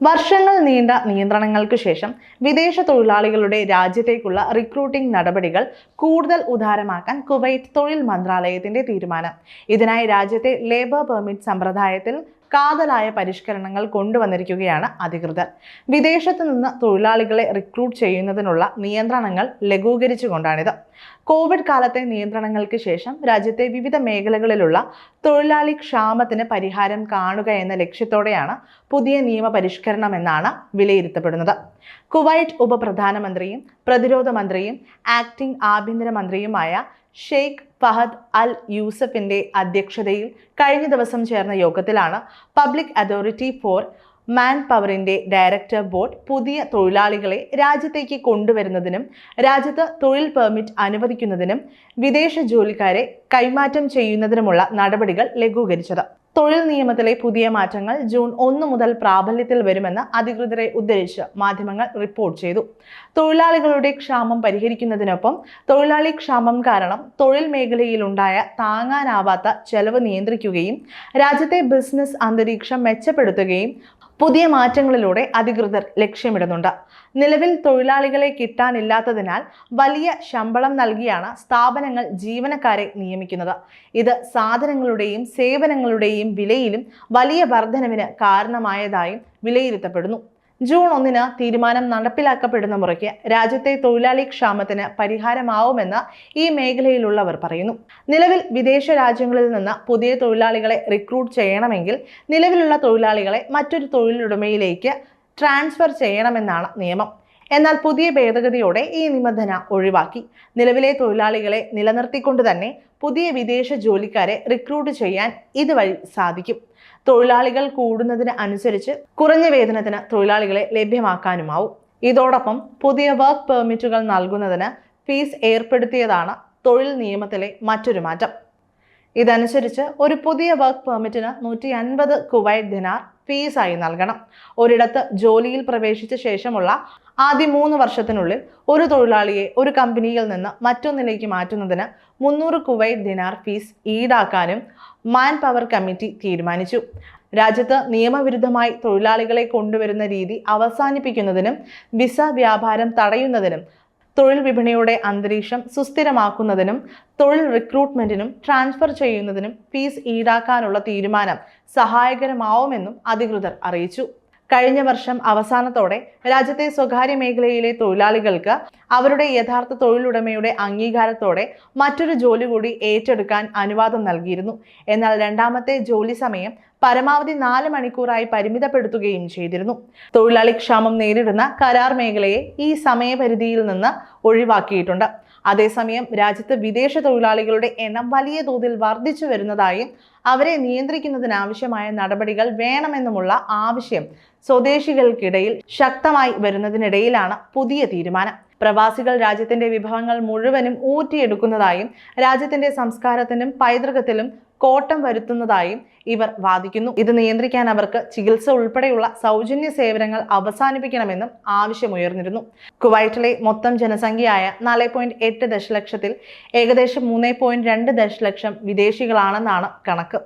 വർഷങ്ങൾ നീണ്ട നിയന്ത്രണങ്ങൾക്ക് ശേഷം വിദേശ തൊഴിലാളികളുടെ രാജ്യത്തേക്കുള്ള റിക്രൂട്ടിംഗ് നടപടികൾ കൂടുതൽ ഉദാരമാക്കാൻ കുവൈറ്റ് തൊഴിൽ മന്ത്രാലയത്തിന്റെ തീരുമാനം. ഇതിനായി രാജ്യത്തെ ലേബർ പെർമിറ്റ് സമ്പ്രദായത്തിൽ കാതലായ പരിഷ്കരണങ്ങൾ കൊണ്ടുവന്നിരിക്കുകയാണ് അധികൃതർ. വിദേശത്ത് നിന്ന് തൊഴിലാളികളെ റിക്രൂട്ട് ചെയ്യുന്നതിനുള്ള നിയന്ത്രണങ്ങൾ ലഘൂകരിച്ചുകൊണ്ടാണിത്. കോവിഡ് കാലത്തെ നിയന്ത്രണങ്ങൾക്ക് ശേഷം രാജ്യത്തെ വിവിധ മേഖലകളിലുള്ള തൊഴിലാളി ക്ഷാമത്തിന് പരിഹാരം കാണുക എന്ന ലക്ഷ്യത്തോടെയാണ് പുതിയ നിയമപരിഷ്കരണം എന്നാണ് വിലയിരുത്തപ്പെടുന്നത്. കുവൈറ്റ് ഉപപ്രധാനമന്ത്രിയും പ്രതിരോധ മന്ത്രിയും ആക്ടിംഗ് ആഭ്യന്തര മന്ത്രിയുമായ ഷെയ്ഖ് ഫഹദ് അൽ യൂസഫിന്റെ അധ്യക്ഷതയിൽ കഴിഞ്ഞ ദിവസം ചേർന്ന യോഗത്തിലാണ് പബ്ലിക് അതോറിറ്റി ഫോർ മാൻ പവറിന്റെ ഡയറക്ടർ ബോർഡ് പുതിയ തൊഴിലാളികളെ രാജ്യത്തേക്ക് കൊണ്ടുവരുന്നതിനും രാജ്യത്ത് തൊഴിൽ പെർമിറ്റ് അനുവദിക്കുന്നതിനും വിദേശ ജോലിക്കാരെ കൈമാറ്റം ചെയ്യുന്നതിനുമുള്ള നടപടികൾ ലഘൂകരിച്ചത്. തൊഴിൽ നിയമത്തിലെ പുതിയ മാറ്റങ്ങൾ ജൂൺ ഒന്ന് മുതൽ പ്രാബല്യത്തിൽ വരുമെന്ന് അധികൃതരെ ഉദ്ധരിച്ച് മാധ്യമങ്ങൾ റിപ്പോർട്ട് ചെയ്തു. തൊഴിലാളികളുടെ ക്ഷാമം പരിഹരിക്കുന്നതിനൊപ്പം തൊഴിലാളി ക്ഷാമം കാരണം തൊഴിൽ മേഖലയിലുണ്ടായ താങ്ങാനാവാത്ത ചെലവ് നിയന്ത്രിക്കുകയും രാജ്യത്തെ ബിസിനസ് അന്തരീക്ഷം മെച്ചപ്പെടുത്തുകയും പുതിയ മാറ്റങ്ങളിലൂടെ അധികൃതർ ലക്ഷ്യമിടുന്നുണ്ട്. നിലവിൽ തൊഴിലാളികളെ കിട്ടാനില്ലാത്തതിനാൽ വലിയ ശമ്പളം നൽകിയാണ് സ്ഥാപനങ്ങൾ ജീവനക്കാരെ നിയമിക്കുന്നത്. ഇത് സാധനങ്ങളുടെയും സേവനങ്ങളുടെയും വിലയിലും വലിയ വർധനവിന് കാരണമായതായും വിലയിരുത്തപ്പെടുന്നു. ജൂൺ ഒന്നിന് തീരുമാനം നടപ്പിലാക്കപ്പെടുന്ന മുറയ്ക്ക് രാജ്യത്തെ തൊഴിലാളി ക്ഷാമത്തിന് പരിഹാരമാവുമെന്ന് ഈ മേഖലയിലുള്ളവർ പറയുന്നു. നിലവിൽ വിദേശ രാജ്യങ്ങളിൽ നിന്ന് പുതിയ തൊഴിലാളികളെ റിക്രൂട്ട് ചെയ്യണമെങ്കിൽ നിലവിലുള്ള തൊഴിലാളികളെ മറ്റൊരു തൊഴിലുടമയിലേക്ക് ട്രാൻസ്ഫർ ചെയ്യണമെന്നാണ് നിയമം. എന്നാൽ പുതിയ ഭേദഗതിയോടെ ഈ നിബന്ധന ഒഴിവാക്കി. നിലവിലെ തൊഴിലാളികളെ നിലനിർത്തിക്കൊണ്ട് തന്നെ പുതിയ വിദേശ ജോലിക്കാരെ റിക്രൂട്ട് ചെയ്യാൻ ഇതുവഴി സാധിക്കും. തൊഴിലാളികൾ കൂടുന്നതിന് അനുസരിച്ച് കുറഞ്ഞ വേതനത്തിന് തൊഴിലാളികളെ ലഭ്യമാക്കാനുമാവും. ഇതോടൊപ്പം പുതിയ വർക്ക് പെർമിറ്റുകൾ നൽകുന്നതിന് ഫീസ് ഏർപ്പെടുത്തിയതാണ് തൊഴിൽ നിയമത്തിലെ മറ്റൊരു മാറ്റം. ഇതനുസരിച്ച് ഒരു പുതിയ വർക്ക് പെർമിറ്റിന് നൂറ്റി അൻപത് കുവൈറ്റ് ദിനാർ ഫീസായി നൽകണം. ഒരിടത്ത് ജോലിയിൽ പ്രവേശിച്ച ശേഷമുള്ള ആദ്യ മൂന്ന് വർഷത്തിനുള്ളിൽ ഒരു തൊഴിലാളിയെ ഒരു കമ്പനിയിൽ നിന്ന് മറ്റൊന്നിലേക്ക് മാറ്റുന്നതിന് മുന്നൂറ് കുവൈറ്റ് ദിനാർ ഫീസ് ഈടാക്കാനും മാൻ പവർ കമ്മിറ്റി തീരുമാനിച്ചു. രാജ്യത്ത് നിയമവിരുദ്ധമായി തൊഴിലാളികളെ കൊണ്ടുവരുന്ന രീതി അവസാനിപ്പിക്കുന്നതിനും വിസ വ്യാപാരം തടയുന്നതിനും തൊഴിൽ വിപണിയുടെ അന്തരീക്ഷം സുസ്ഥിരമാക്കുന്നതിനും തൊഴിൽ റിക്രൂട്ട്മെന്റിനും ട്രാൻസ്ഫർ ചെയ്യുന്നതിനും ഫീസ് ഈടാക്കാനുള്ള തീരുമാനം സഹായകരമാവുമെന്നും അധികൃതർ അറിയിച്ചു. കഴിഞ്ഞ വർഷം അവസാനത്തോടെ രാജ്യത്തെ സ്വകാര്യ മേഖലയിലെ തൊഴിലാളികൾക്ക് അവരുടെ യഥാർത്ഥ തൊഴിലുടമയുടെ അംഗീകാരത്തോടെ മറ്റൊരു ജോലി കൂടി ഏറ്റെടുക്കാൻ അനുവാദം നൽകിയിരുന്നു. എന്നാൽ രണ്ടാമത്തെ ജോലി സമയം പരമാവധി നാല് മണിക്കൂറായി പരിമിതപ്പെടുത്തുകയും ചെയ്തിരുന്നു. തൊഴിലാളി ക്ഷാമം നേരിടുന്ന കരാർ മേഖലയെ ഈ സമയപരിധിയിൽ നിന്ന് ഒഴിവാക്കിയിട്ടുണ്ട്. അതേസമയം രാജ്യത്ത് വിദേശ തൊഴിലാളികളുടെ എണ്ണം വലിയ തോതിൽ വർദ്ധിച്ചു വരുന്നതായും അവരെ നിയന്ത്രിക്കുന്നതിനാവശ്യമായ നടപടികൾ വേണമെന്നുമുള്ള ആവശ്യം സ്വദേശികൾക്കിടയിൽ ശക്തമായി വരുന്നതിനിടയിലാണ് പുതിയ തീരുമാനം. പ്രവാസികൾ രാജ്യത്തിന്റെ വിഭവങ്ങൾ മുഴുവനും ഊറ്റിയെടുക്കുന്നതായും രാജ്യത്തിന്റെ സംസ്കാരത്തിനും പൈതൃകത്തിലും കോട്ടം വരുത്തുന്നതായും ഇവർ വാദിക്കുന്നു. ഇത് നിയന്ത്രിക്കാൻ അവർക്ക് ചികിത്സ ഉൾപ്പെടെയുള്ള സൗജന്യ സേവനങ്ങൾ അവസാനിപ്പിക്കണമെന്നും ആവശ്യമുയർന്നിരുന്നു. കുവൈറ്റിലെ മൊത്തം ജനസംഖ്യയായ നാല് പോയിന്റ് എട്ട് ദശലക്ഷത്തിൽ ഏകദേശം മൂന്ന് പോയിന്റ് രണ്ട് ദശലക്ഷം വിദേശികളാണെന്നാണ് കണക്ക്.